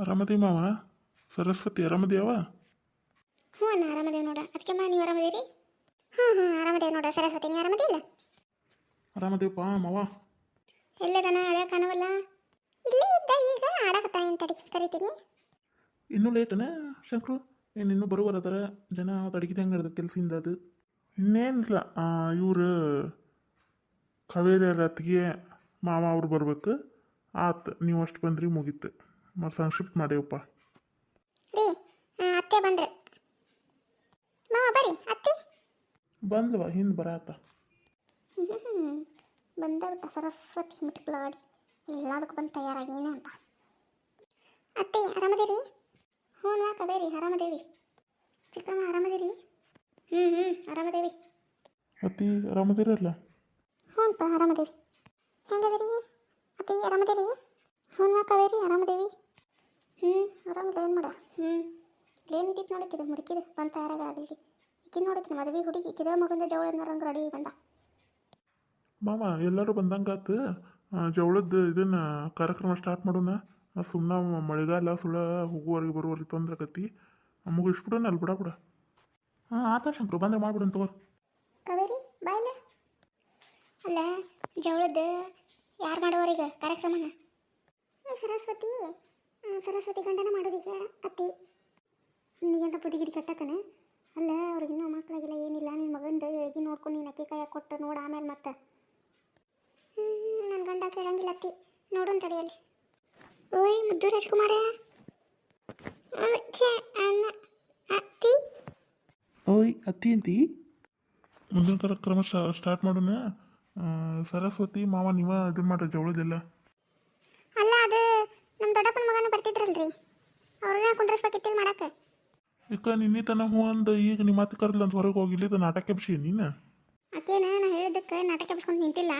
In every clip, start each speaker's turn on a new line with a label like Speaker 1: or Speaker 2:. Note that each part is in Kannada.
Speaker 1: ಆರಾಮದಿ ಮಾವ? ಸರಸ್ವತಿ ಆರಾಮದಿ ಅವ?
Speaker 2: ಹ್ಞೂ ಅಣ್ಣ ಆರಾಮದೇವ್ ನೋಡ. ಅದಕ್ಕೆಮ್ಮ ನೀವು ಆರಾಮದೇರಿ? ಹ್ಞೂ ಹ್ಞೂ ಆರಾಮದೇವ್ ನೋಡ. ಸರಸ್ವತಿ ನೀವು ಆರಾಮದಿಲ್ಲ
Speaker 1: ಅರಾಮದೇವಪ್ಪ ಮಾವ.
Speaker 2: ಎಲ್ಲದನ ಹಳೆ ಕಾಣವಲ್ಲ? ಇಲ್ಲೇ ಇದ್ದ ಈಗ ಆಡಕತ್ತ ತಡಿ ಕರಿತೀನಿ.
Speaker 1: ಇನ್ನೂ ಲೇಟನ ಶಂಕ್ರು. ಏನು ಇನ್ನೂ ಬರುವರ ಅದರ? ಜನ ಅಡಿಗೆ ಹೆಂಗೆ ಇರ್ತದೆ ಕೆಲಸದಿಂದ ಅದು. ಇನ್ನೇನಿಲ್ಲ ಇವರು ಕಾವೇರಿ ಅತ್ತಿಗೆ ಮಾವ ಅವ್ರು ಬರ್ಬೇಕು. ಆತು ನೀವು ಅಷ್ಟು ಬಂದ್ರಿ ಮುಗೀತು. ಮತ್ತು ಸಂಕ್ಷಿಪ್ತ ಮಾಡಿವಪ್ಪ
Speaker 2: ರೀ ಅತ್ತೆ ಬಂದ್ರೆ. ಮಾವ ಬರ್ರಿ ಅತ್ತಿ.
Speaker 1: ಬಂದ್ವ ಹಿಂದೆ ಬರಾತ.
Speaker 2: ಬಂದವ್ರ ಸರಸ್ವತಿ ಮಿಟ್ಕಲಾಡಿ ಎಲ್ಲದಕ್ಕೂ ಬಂದು ತಯಾರಾಗಿನೇ ಅಂತ. ಅತ್ತೆ ಆರಾಮದಿರಿ? ಹ್ಞೂ ನಾ ಕಬೇರಿ ಆರಾಮದೇವಿ? ಚಿಕ್ಕಮ್ಮ ಆರಾಮದಿರಿ? ಹ್ಞೂ ಹ್ಞೂ ಆರಾಮದೇವಿ.
Speaker 1: ಅತ್ತಿ ಆರಾಮದಿರಲ್ಲ?
Speaker 2: ಹ್ಞೂನ್ಪ ಆರಾಮದೇವಿ. ಹೆಂಗದಿರಿ? ಅತ್ತಿ ಆರಾಮದಿರಿ? ಹ್ಞೂ ಕಾವೇರಿ ಆರಾಮದೇವಿ? ಹ್ಞೂ ಏನು ಮಾಡ ಹ್ಞೂ. ಏನಿದ್ದಿತ್ತು ನೋಡಕ್ಕಿದೆ ಮುದುಕಿದೆ ಬಂತ ಯಾರಾಗ ಆಗಲಿ ಈಕಿನ ನೋಡಕ್ಕಿನ ಮದುವೆ ಹುಡುಗಿ ಇಕ್ಕಿದ ಮಗಂದ ಜವಳ ರಂಗ್ ರೆಡಿ ಬಂದ.
Speaker 1: ಮಾವ ಎಲ್ಲರೂ ಬಂದಂಗಾತು. ಜವಳದ ಇದನ್ನ ಕಾರ್ಯಕ್ರಮ ಸ್ಟಾರ್ಟ್ ಮಾಡೋಣ. ಸುಮ್ಮನೆ ಮಳೆಗಾಲ ಸುಳ್ಳ ಹೋಗುವವರೆಗೆ ಬರುವವರೆಗೆ ತೊಂದರೆ ಕತ್ತಿ ನಮಗೆ ಇಷ್ಟ್ಬಿಡೋಣ ಅಲ್ಲಿ ಬಿಡ ಬಿಡ. ಹಾಂ ಆತ ಶಂಕರು ಬಂದ್ರೆ ಮಾಡ್ಬಿಡೋಣ ತಗೋ.
Speaker 2: ಕಾವೇರಿ ಬಾಯ್ಲ ಅಲ್ಲ ಜವಳದ ಯಾರು ಮಾಡೋರೀಗ ಕಾರ್ಯಕ್ರಮನ? ಸರಸ್ವತಿ ಸರಸ್ವತಿ ಗಂಡನ ಮಾಡೋದೀಗ ಅತ್ತಿ. ಗಂಡ ಪುದಿಗಿರಿ ಕಟ್ಟತನ? ಅಲ್ಲ, ಅವ್ರಿಗೆ ಇನ್ನೂ ಮಕ್ಕಳಾಗಿಲ್ಲ ಏನಿಲ್ಲ. ನಿನ್ನ ಮಗಂದು ಹೇಗೆ ನೋಡ್ಕೊಂಡು ನೀನು ಅಕ್ಕಿ ಕಾಯ ಕೊಟ್ಟು ನೋಡು ಆಮೇಲೆ ಮತ್ತೆ. ನನ್ನ ಗಂಡ ಕೇಳಂಗಿಲ್ಲ ಅತ್ತಿ. ನೋಡೋಣ ತಡೆಯಲ್ಲಿ ಓಯ್, ಮುದ್ದು ರಾಜ್ಕುಮಾರ. ಅತ್ತಿ.
Speaker 1: ಓಯ್, ಅತ್ತಿ ಅಂತಿ? ಮುಂದಿನ ಥರ ಕ್ರಮ ಸ್ಟಾರ್ಟ್ ಮಾಡೋಣ. ಸರಸ್ವತಿ ಮಾವ, ನೀವ ಇದನ್ನ ಮಾಡ್ರಿ, ಜವಳದೆಲ್ಲ.
Speaker 2: ಬರ್ತಿದ್ರಲ್ರಿ ಅವ್ರನ್ನ ಕುಂಡ್ರಸ್ಬೇಕಿತ್ತಿಲ್ಲ ಮಾಡಕ್ಕೆ.
Speaker 1: ಇಕ್ಕ ನಿನ್ನೆ ತನ ಹೂ ಅಂದ ಈಗ ನಿಮ್ಮ ಮಾತು ಕರಲ್ಲ ಅಂತ ಹೊರಗೆ ಹೋಗಿ ಇದು ನಾಟಕ ಬಿಸಿ ನೀನು?
Speaker 2: ಆಕೇನ ನಾನು ಹೇಳಿದ್ದಕ್ಕೆ ನಾಟಕ ಬಿಸ್ಕೊಂಡು ನಿಂತಿಲ್ಲ.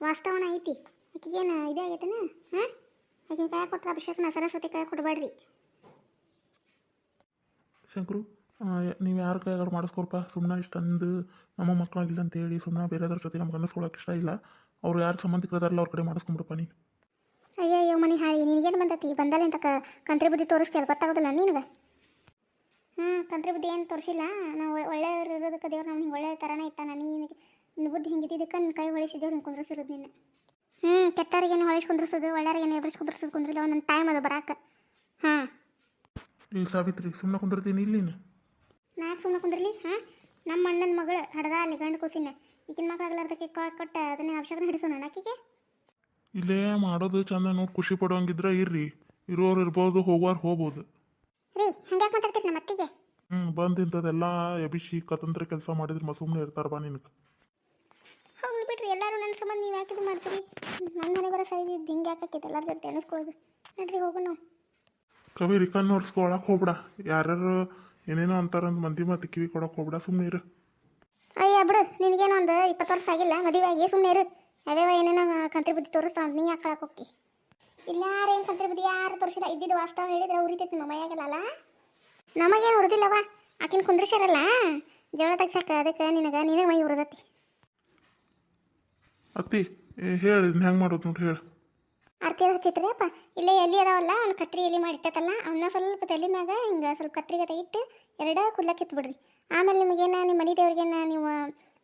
Speaker 2: ವಾಸ್ತವನ ಐತಿ. ಆಕೆಗೇನು ಇದೇ ಆಗೈತನ? ಹಾಂ? ಆಕೆ ಕಾಯ ಕೊಟ್ರ ಅಭಿಷೇಕನ ಸರಸ್ವತಿ ಕಾಯ ಕೊಡಬೇಡ್ರಿ.
Speaker 1: ಶಂಕರು ನೀವು ಯಾರ ಕೈಗಾರು ಮಾಡಿಸ್ಕೊರಪ್ಪ ಸುಮ್ಮನೆ ಇಷ್ಟ ಅಂದು ನಮ್ಮ ಮಕ್ಕಳಾಗಿಲ್ಲ ಅಂತ ಹೇಳಿ ಸುಮ್ಮನೆ ಬೇರೆದ್ರ ಜೊತೆ ನಮ್ಗೆ ಅನ್ನಿಸ್ಕೊಳಕ್ಕೆ ಇಷ್ಟ ಇಲ್ಲ. ಅವ್ರು ಯಾರು ಸಂಬಂಧಿಕರದಾರಲ್ಲ ಅವ್ರ ಕಡೆ ಮಾಡಿಸ್ಕೊಂಬಿಡಪ್ಪ ನೀನು.
Speaker 2: ಅಯ್ಯಯ್ಯೋ ಮನೆ ಹಾಳಿ ನಿನಗೇನು ಬಂದತಿ? ಬಂದಲ್ಲ ಅಂತ ಕಂತ್ರಿ ಬುದ್ಧಿ ತೋರಿಸ್ತೀಯಲ್ಲ ಗೊತ್ತಾಗೋದಿಲ್ಲ ನಿನಗೆ? ಹ್ಞೂ ಕಂತ್ರಿ ಬುದ್ಧಿ ಏನು ತೋರಿಸಿಲ್ಲ. ನಾವು ಒಳ್ಳೆಯವ್ರು ಇರೋದಕ್ಕೆ ದೇವ್ರು ನಮ್ಗೆ ಒಳ್ಳೆಯ ಥರನೇ ಇಟ್ಟಾನ. ನಿನಗೆ ನಿನ್ನ ಬುದ್ಧಿ ಹಿಂಗಿದ್ದಕ್ಕೆ ನಿನ್ನ ಕೈ ಹೊಳಿಸಿದ್ದೇವ್ರು ಹಿಂಗೆ ಕುಂದ್ರಿಸಿರೋದು ನಿನ್ನ. ಹ್ಞೂ ಕೆಟ್ಟವ್ರಿಗೇನು ಹೊಳಿಸಿ ಕುಂದ್ರಿಸೋದು ಒಳ್ಳೆಯವ್ರಿಗೇನು ಎಬ್ರಿಸಿ ಕುಂದ್ರಿಸೋದು ಕುಂದ್ರಿಲ್ಲ ಒಂದೊಂದು ಟೈಮ್ ಅದು ಬರಾಕ. ಹಾಂ.
Speaker 1: ಈ ಸಾವಿತ್ರಿ ಸುಮ್ಮನೆ ಕುಂದಿರ್ತೀನಿ ಇಲ್ಲಿ
Speaker 2: ನಾಲ್ಕು ಸುಮ್ಮನೆ ಕುಂದ್ರಲಿ? ಹಾಂ? ನಮ್ಮ ಅಣ್ಣನ ಮಗಳು ಹಡ್ದ ಅಲ್ಲಿ ಗಂಡು ಕೂಸಿನ. ಈಗಿನ ಮಕ್ಕಳಾಗಲಾರ್ದಕ್ಕೆ ಕೊಟ್ಟ ಅದನ್ನೇ ಅವಶ್ಯಕನ ಹಿಡಿಸೋಣ ಆಕಿಗೆ?
Speaker 1: ಇಲ್ಲೇ ಮಾಡೋದು ಚಂದ ನೋಡಿ ಖುಷಿ ಪಡೋಂಗಿದ್ರೆ ಇರ್ರಿ. ಇರೋರು ಇರ್ಬೋದು ಹೋಗೋರು ಹೋಗ್ಬೋದು.
Speaker 2: ರೀ ಹಂಗ್ಯಾಕೆ ಮಾತಾಡ್ತೀರಿ ನಮ್ಮ ಅತ್ತಿಗೆ?
Speaker 1: ಹ್ಞೂ ಬಂದು ಇಂಥದ್ದೆಲ್ಲ ಎಬಿಸಿ ಕತಂತ್ರ ಕೆಲಸ ಮಾಡಿದ್ರೆ ಮಸುಮ್ನೆ ಇರ್ತಾರೆ ಬಾ ನಿನಗೆ.
Speaker 2: ಹೋಗ್ಲಿ ಬಿಡ್ರಿ ಎಲ್ಲರೂ ನನ್ನ ಸಂಬಂಧ ನೀವು ಯಾಕೆ ಇದು ಮಾಡ್ತೀರಿ? ನನ್ನ ಮನೆ ಬರೋ ಸೈದಿ ಹಿಂಗೆ ಯಾಕೆ ಆಕೈತೆ? ಎಲ್ಲರ ಜೊತೆ ಎಣಿಸ್ಕೊಳ್ಳೋದು. ನಡ್ರಿ ಹೋಗೋಣ
Speaker 1: ಕವಿ ರಿಕನ್ ನೋಡ್ಸ್ಕೊಳಕ್ ಹೋಗ್ಬಿಡ. ಯಾರ್ಯಾರು ಏನೇನೋ ಅಂತಾರಂತ ಮಂದಿ ಮತ್ತೆ ಕಿವಿ ಕೊಡಕ್ ಹೋಗ್ಬಿಡ ಸುಮ್ಮನೆ ಇರು.
Speaker 2: ಅಯ್ಯ ಬಿಡು ನಿನಗೇನು ಒಂದು ಇಪ್ಪತ್ತು ವರ್ಷ ಆಗಿಲ್ಲ ಮದುವೆ ಆಗಿ ಸುಮ್ಮನೆ ಇರು. ಯಾವ್ಯಾವ ಏನೇನೋ ಕಂತ್ರಿ ಬುದ್ಧಿ ತೋರಿಸ್ತಾವ ನೀ ಯಾಕೆ ಕಳಕ್ಕೆ ಹೋಗ್ತಿ? ಇಲ್ಲ ಯಾರೇನು ಕಂತ್ರಿ ಬುದ್ಧಿ ಯಾರು ತೋರಿಸಿದ? ಇದ್ದಿದ್ದು ವಾಸ್ತವ ಹೇಳಿದ್ರೆ ಉರಿತೈತಿ ನಮ್ಮ ಮೈಯಾಗಲ್ಲ ನಮಗೇನು ಉರಿದಿಲ್ಲವ ಆಕಿನ ಕುಂದ್ರಿಸ್ಯಾರಲ್ಲ ಜೋಳ ತೆಗ್ಸಕ್ಕೆ ಅದಕ್ಕೆ ನಿನಗೆ ನಿನಗೆ ಮೈ ಉರಿದತಿ.
Speaker 1: ಅತ್ತಿ ಹೇಳಿ ಹೆಂಗೆ ಮಾಡೋದು ನೋಡಿ ಹೇಳಿ.
Speaker 2: ಆರ್ತಿ ಹಚ್ಚಿಟ್ರಿ ಅಪ್ಪ. ಇಲ್ಲೇ ಎಲ್ಲಿ ಅದಾವಲ್ಲ ಅವ್ನು ಕತ್ರಿ ಎಲ್ಲಿ ಮಾಡಿಟ್ಟತಲ್ಲ ಅವನ್ನ ಸ್ವಲ್ಪ ತಲೆ ಮ್ಯಾಗ ಹಿಂಗೆ ಸ್ವಲ್ಪ ಕತ್ರಿಗತೆ ಇಟ್ಟು ಎರಡ ಕುದ್ಲಕ್ಕೆ ಬಿಡ್ರಿ. ಆಮೇಲೆ ನಿಮಗೇನ ನಿಮ್ಮ ಮನೆ ದೇವ್ರಿಗೇನ ನೀವು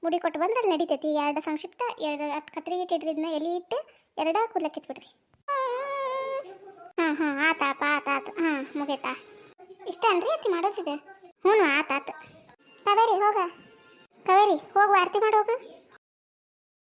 Speaker 2: ಮುಡಿ ಕೊಟ್ಟು ಬಂದ್ರೆ ಅಲ್ಲಿ ನಡಿತೈತಿ. ಎರಡು ಸಂಕ್ಷಿಪ್ತ, ಎರಡು ಹತ್ತು ಕತ್ರಿಗೆ ಇಟ್ಟಿದ್ರಿದ್ನ ಎಲೆ ಇಟ್ಟು ಎರಡ ಕೂದಲಕ್ಕೆ ಬಿಡ್ರಿ ಹಾಂ ಹಾಂ ಆತಾಪ ಆತಾತು ಹಾಂ ಮುಗೀತಾ. ಇಷ್ಟ ಅನ್ರಿ ಅತಿ ಮಾಡೋದಿದೆ ಹ್ಞೂ ಆತಾತು ಕಾವೇರಿ ಹೋಗ. ಕಾವೇರಿ ಹೋಗು ಆರತಿ ಮಾಡೋಗು